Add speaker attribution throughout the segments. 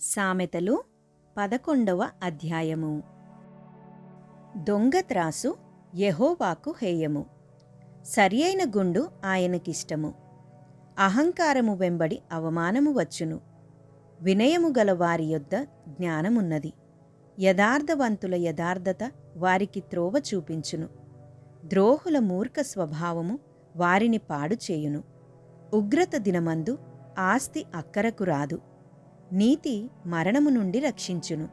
Speaker 1: సామెతలు పదకొండవ అధ్యాయము. దొంగ త్రాసు యెహోవాకు హేయము. సరియైన గుండు ఆయనకిష్టము. అహంకారము వెంబడి అవమానము వచ్చును. వినయము గల వారి యొద్ద జ్ఞానమున్నది. యథార్థవంతుల యథార్థత వారికి త్రోవ చూపించును. ద్రోహుల మూర్ఖ స్వభావము వారిని పాడు చేయును. ఉగ్రత దినమందు ఆస్తి అక్కరకు రాదు. నీతి మరణము నుండి రక్షించును.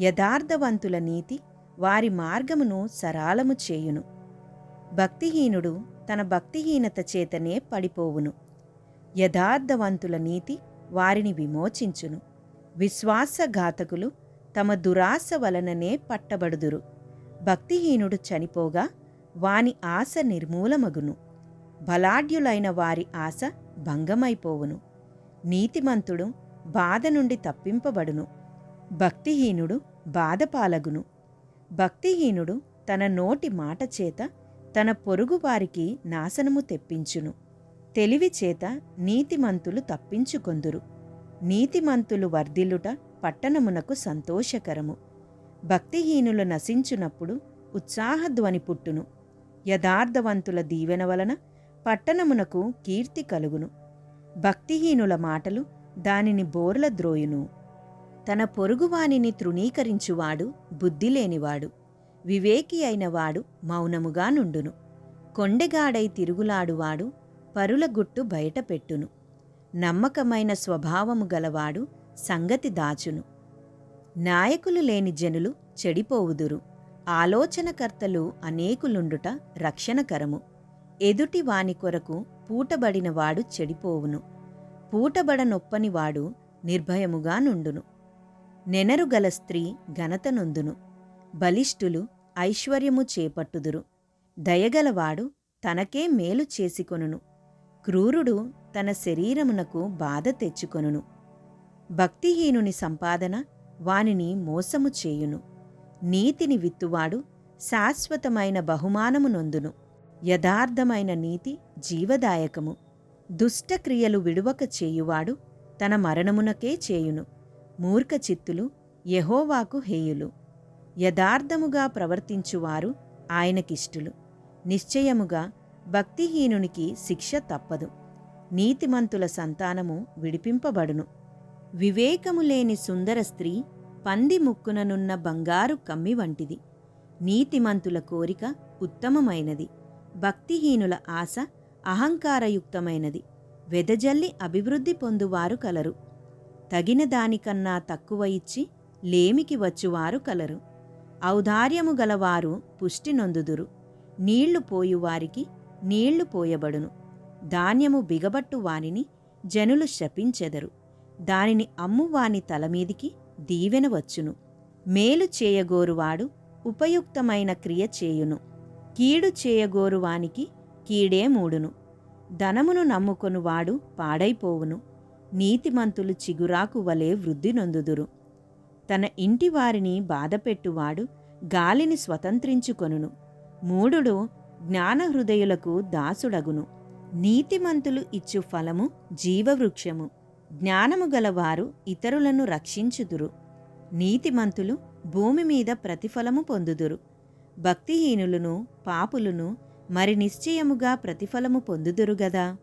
Speaker 1: యథార్థవంతుల నీతి వారి మార్గమును సరాలము చేయును. భక్తిహీనుడు తన భక్తిహీనత చేతనే పడిపోవును. యథార్థవంతుల నీతి వారిని విమోచించును. విశ్వాసఘాతకులు తమ దురాశ వలననే పట్టబడుదురు. భక్తిహీనుడు చనిపోగా వాని ఆశ నిర్మూలమగును. బలాఢ్యులైన వారి ఆశ భంగమైపోవును. నీతిమంతుడు బాధ నుండి తప్పింపబడును. భక్తిహీనుడు బాధపాలగును. భక్తిహీనుడు తన నోటి మాట చేత తన పొరుగువారికి నాశనము తెప్పించును. తెలివి చేత నీతిమంతులు తప్పించుకొందురు. నీతిమంతులు వర్ధిల్లుట పట్టణమునకు సంతోషకరము. భక్తిహీనులు నశించునప్పుడు ఉత్సాహధ్వని పుట్టును. యథార్థవంతుల దీవెన వలన పట్టణమునకు కీర్తి కలుగును. భక్తిహీనుల మాటలు దానిని బోర్ల ద్రోయును. తన పొరుగువానిని తృణీకరించువాడు బుద్ధిలేనివాడు. వివేకి అయినవాడు మౌనముగా నుండును. కొండెగాడై తిరుగులాడువాడు పరుల గుట్టు బయటపెట్టును. నమ్మకమైన స్వభావము గలవాడు సంగతి దాచును. నాయకులు లేని జనులు చెడిపోవుదురు. ఆలోచనకర్తలు అనేకులుండుట రక్షణకరము. ఎదుటి వాని కొరకు పూటబడినవాడు చెడిపోవును. పూటబడనొప్పనివాడు నిర్భయముగా నుండును. నెనరుగల స్త్రీ ఘనతనొందును బలిష్ఠులు ఐశ్వర్యము చేపట్టుదురు. దయగలవాడు తనకే మేలు చేసికొనును. క్రూరుడు తన శరీరమునకు బాధ తెచ్చుకొనును. భక్తిహీనుని సంపాదన వానిని మోసము చేయును. నీతిని విత్తువాడు శాశ్వతమైన బహుమానము నొందును. యథార్థమైన నీతి జీవదాయకము. దుష్టక్రియలు విడువక చేయువాడు తన మరణమునకే చేయును. మూర్ఖ చిత్తులు హేయులు. యథార్థముగా ప్రవర్తించువారు ఆయనకిష్టులు. నిశ్చయముగా భక్తిహీనునికి శిక్ష తప్పదు. నీతిమంతుల సంతానము విడిపింపబడును. వివేకము లేని సుందర స్త్రీ పంది ముక్కుననున్న బంగారు కమ్మి వంటిది. నీతిమంతుల కోరిక ఉత్తమమైనది. భక్తిహీనుల ఆశ అహంకారయుక్తమైనది. వెదజల్లి అభివృద్ధి పొందువారు కలరు. తగిన దానికన్నా తక్కువ ఇచ్చి లేమికి వచ్చువారు కలరు. ఔదార్యము గలవారు పుష్టి నొందుదురు. నీళ్ళు పోయువారికి నీళ్ళు పోయబడును. ధాన్యము బిగబట్టు వానిని జనులు శపించెదరు. దానిని అమ్మువాని తలమీదికి దీవెన వచ్చును. మేలు చేయగోరువాడు ఉపయుక్తమైన క్రియ చేయును. కీడు చేయగోరువానికి కీడే మూడును. ధనమును నమ్ముకొనువాడు పాడైపోవును. నీతిమంతులు చిగురాకు వలె వృద్ధి నొందుదురు. తన ఇంటి వారిని బాధపెట్టువాడు గాలిని స్వతంత్రించుకొనును. మూడుడు జ్ఞానహృదయులకు దాసుడగును. నీతిమంతులు ఇచ్చు ఫలము జీవవృక్షము. జ్ఞానము గలవారు ఇతరులను రక్షించుదురు. నీతిమంతులు భూమి మీద ప్రతిఫలము పొందుదురు. భక్తిహీనులను పాపులను మరి నిశ్చయముగా ప్రతిఫలము పొందుదురుగదా